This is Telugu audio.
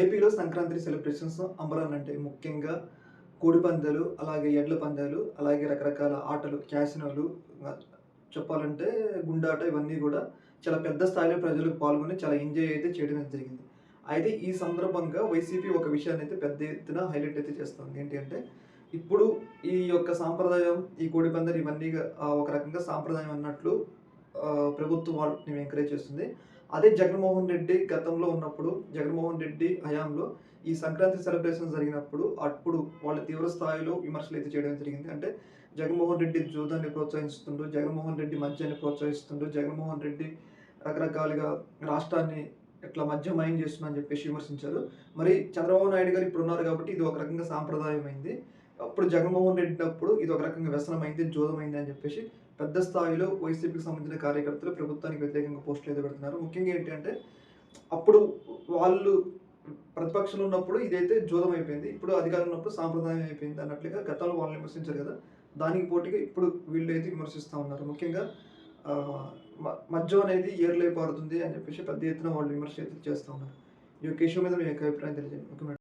ఏపీలో సంక్రాంతి సెలబ్రేషన్స్ అంబరాన్ అంటే ముఖ్యంగా కోడి పందాలు అలాగే ఎడ్ల పందాలు అలాగే రకరకాల ఆటలు క్యాసినోలు చెప్పాలంటే గుండాట ఇవన్నీ కూడా చాలా పెద్ద స్థాయిలో ప్రజలు పాల్గొని చాలా ఎంజాయ్ అయితే చేయడం జరిగింది. అయితే ఈ సందర్భంగా వైసీపీ ఒక విషయాన్ని అయితే పెద్ద ఎత్తున హైలైట్ అయితే చేస్తుంది. ఏంటి అంటే ఇప్పుడు ఈ యొక్క సాంప్రదాయం ఈ కోడి పందాలు ఇవన్నీ ఒక రకంగా సాంప్రదాయం అన్నట్లు ప్రభుత్వం వాళ్ళని ఎంకరేజ్ చేస్తుంది. అదే జగన్మోహన్ రెడ్డి గతంలో ఉన్నప్పుడు జగన్మోహన్ రెడ్డి హయాంలో ఈ సంక్రాంతి సెలబ్రేషన్ జరిగినప్పుడు అప్పుడు వాళ్ళ తీవ్ర స్థాయిలో విమర్శలు అయితే చేయడం జరిగింది. అంటే జగన్మోహన్ రెడ్డి జూదాన్ని ప్రోత్సహిస్తుండు జగన్మోహన్ రెడ్డి మద్యాన్ని ప్రోత్సహిస్తుండు జగన్మోహన్ రెడ్డి రకరకాలుగా రాష్ట్రాన్ని ఎట్లా మద్యమయం చేస్తున్నా అని చెప్పేసి విమర్శించారు. మరి చంద్రబాబు నాయుడు గారు ఇప్పుడు ఉన్నారు కాబట్టి ఇది ఒక రకంగా సాంప్రదాయం అయింది అప్పుడు జగన్మోహన్ రెడ్డి అప్పుడు ఇది ఒక రకంగా వ్యసనమైంది జూదమైంది అని చెప్పేసి పెద్ద స్థాయిలో వైసీపీకి సంబంధించిన కార్యకర్తలు ప్రభుత్వానికి వ్యతిరేకంగా పోస్టులు అయితే పెడుతున్నారు. ముఖ్యంగా ఏంటంటే అప్పుడు వాళ్ళు ప్రతిపక్షంలో ఉన్నప్పుడు ఇదైతే జూదం అయిపోయింది ఇప్పుడు అధికారంలో ఉన్నప్పుడు సాంప్రదాయం అయిపోయింది అన్నట్లుగా గతంలో వాళ్ళు విమర్శించారు కదా. దానికి పోటీగా ఇప్పుడు వీళ్ళు అయితే విమర్శిస్తూ ఉన్నారు. ముఖ్యంగా మ- మద్యం అనేది ఏర్లై పారుతుంది అని చెప్పేసి పెద్ద ఎత్తున వాళ్ళు విమర్శ అయితే చేస్తూ ఉన్నారు. ఈ యొక్క ఇష్యూ మీద మీ యొక్క అభిప్రాయం తెలియజేయండి. Okay madam.